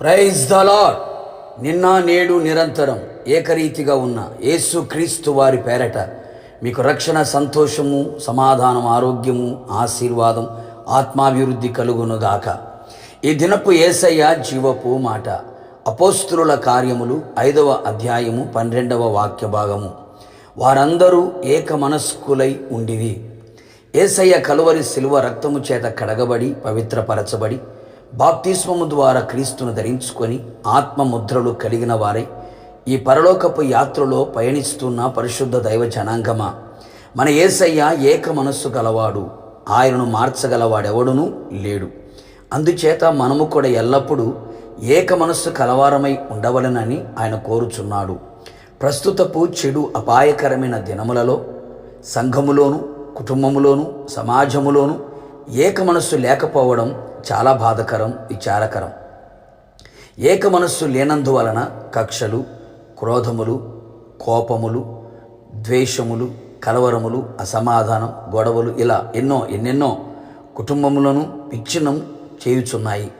Praise the lord నిన్న నేడు నిరంతరం ఏకరీతిగా ఉన్న యేసు క్రీస్తు వారి పేరట మీకు రక్షణ సంతోషము సమాధానం ఆరోగ్యము ఆశీర్వాదం ఆత్మాభివృద్ధి కలుగునుగాక ఈ దినపు ఏసయ్య జీవపు మాట. అపోస్తుల కార్యములు ఐదవ అధ్యాయము పన్నెండవ వాక్య భాగము. వారందరూ ఏక మనస్కులై ఉండిరి. ఏసయ్య కలువరి శిలువ రక్తము చేత కడగబడి పవిత్రపరచబడి బాప్తిస్మము ద్వారా క్రీస్తును ధరించుకొని ఆత్మముద్రలు కలిగిన వారై ఈ పరలోకపు యాత్రలో పయనిస్తున్న పరిశుద్ధ దైవ జనాంగమా? మన ఏసయ్య ఏక మనస్సు గలవాడు. ఆయనను మార్చగలవాడెవడునూ లేడు. అందుచేత మనము కూడా ఎల్లప్పుడూ ఏక మనస్సు కలవారమై ఉండవలనని ఆయన కోరుచున్నాడు. ప్రస్తుతపు చెడు అపాయకరమైన దినములలో సంఘములోను కుటుంబములోను సమాజములోను ఏక మనస్సు లేకపోవడం చాలా బాధకరం విచారకరం. ఏక మనస్సు లేనందువలన కక్షలు క్రోధములు కోపములు ద్వేషములు కలవరములు అసమాధానం గొడవలు ఇలా ఎన్నో ఎన్నెన్నో కుటుంబములను విచ్ఛిన్నం చేయుచున్నాయి.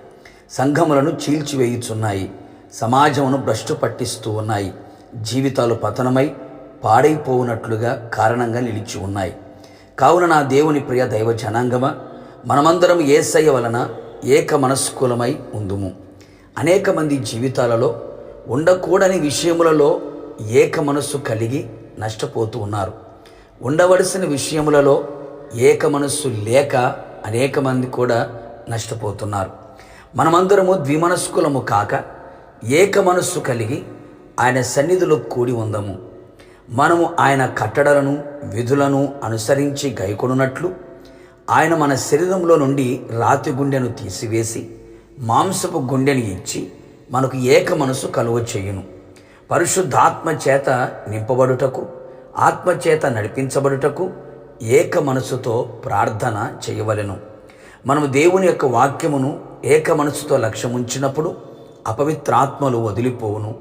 సంఘములను చీల్చివేయుచున్నాయి. సమాజమును భ్రష్టు పట్టిస్తూ ఉన్నాయి. జీవితాలు పతనమై పాడైపోవునట్లుగా కారణంగా నిలిచి ఉన్నాయి. కావున నా దేవుని ప్రియ దైవ జనాంగమా మనమందరం ఏసయ్య వలన ఏక మనస్కులమై ఉందుము. అనేక మంది జీవితాలలో ఉండకూడని విషయములలో ఏక మనస్సు కలిగి నష్టపోతూ ఉన్నారు. ఉండవలసిన విషయములలో ఏక మనస్సు లేక అనేక మంది కూడా నష్టపోతున్నారు. మనమందరము ద్విమనస్కులము కాక ఏక మనస్సు కలిగి ఆయన సన్నిధిలో కూడి ఉందము. మనము ఆయన కట్టడలను విధులను అనుసరించి గైకొనున్నట్లు ఆయన మన శరీరంలో నుండి రాతి గుండెను తీసివేసి మాంసపు గుండెని ఇచ్చి మనకు ఏక మనసు కలువ చేయును. పరిశుద్ధాత్మ చేత నింపబడుటకు ఆత్మచేత నడిపించబడుటకు ఏక మనసుతో ప్రార్థన చేయవలెను. మనము దేవుని యొక్క వాక్యమును ఏక మనసుతో లక్ష్యముంచినప్పుడు అపవిత్రాత్మలు వదిలిపోవును.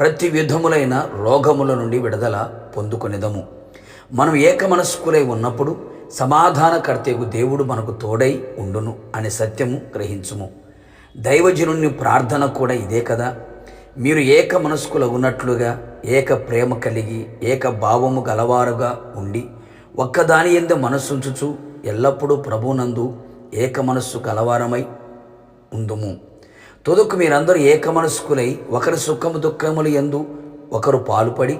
ప్రతి విధములైన రోగముల నుండి విడుదల పొందుకొనిదము. మనం ఏక మనస్కులై ఉన్నప్పుడు సమాధానకర్తకు దేవుడు మనకు తోడై ఉండును అనే సత్యము గ్రహించుము. దైవజనుని ప్రార్థన కూడా ఇదే కదా. మీరు ఏక మనస్కుల ఉన్నట్లుగా ఏక ప్రేమ కలిగి ఏక భావము గలవారుగా ఉండి ఒక్కదాని ఎందు మనస్సుంచుచు ఎల్లప్పుడూ ప్రభునందు ఏక మనస్సు గలవారమై ఉందుము. తుదకు మీరందరూ ఏక మనస్కులై ఒకరి సుఖము దుఃఖములు ఎందు ఒకరు పాలుపడి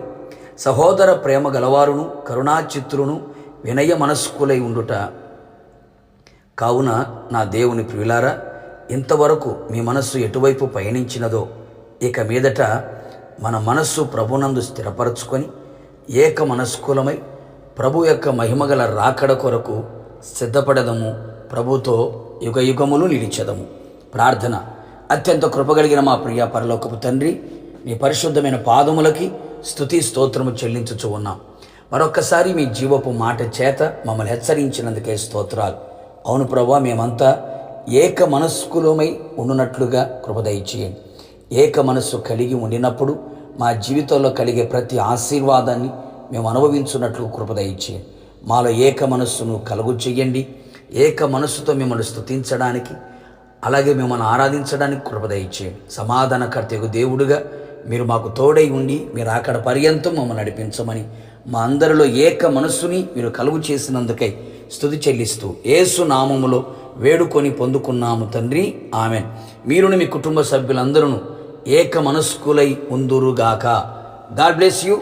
సహోదర ప్రేమ గలవారును కరుణాచిత్రును వినయ మనస్కులై ఉండుట. కావున నా దేవుని ప్రియులారా ఇంతవరకు మీ మనస్సు ఎటువైపు పయనించినదో ఇక మీదట మన మనస్సు ప్రభునందు స్థిరపరచుకొని ఏక మనస్కులమై ప్రభు యొక్క మహిమగల రాకడ కొరకు సిద్ధపడదము ప్రభుతో యుగ యుగములు నిలిచెదము. ప్రార్థన. అత్యంత కృపగలిగిన మా ప్రియ పరలోకపు తండ్రి నీ పరిశుద్ధమైన పాదములకి స్థుతి స్తోత్రము చెల్లించుచు ఉన్నాం. మరొక్కసారి మీ జీవపు మాట చేత మమ్మల్ని హెచ్చరించినందుకే స్తోత్రాలు. అవును ప్రభా మేమంతా ఏక మనస్కులమై ఉండునట్లుగా కృపదయచేయండి ఏక మనస్సు కలిగి ఉండినప్పుడు మా జీవితంలో కలిగే ప్రతి ఆశీర్వాదాన్ని మేము అనుభవించున్నట్లు కృపదయచేయండి మాలో ఏక మనస్సును కలుగు చేయండి ఏక మనస్సుతో మిమ్మల్ని స్థుతించడానికి అలాగే మిమ్మల్ని ఆరాధించడానికి కృపదయచేయండి సమాధానకర్తకు దేవుడుగా మీరు మాకు తోడై ఉండి మీరు అక్కడ పర్యంతం మమ్మల్ని నడిపించమని మా అందరిలో ఏక మనస్సుని మీరు కలుగు చేసినందుకై స్థుతి చెల్లిస్తూ ఏసు నామములో వేడుకొని పొందుకున్నాము తండ్రి. ఆమెన్. మీరును మీ కుటుంబ సభ్యులందరూ ఏక మనస్కులై ఉందురుగాక. God bless you.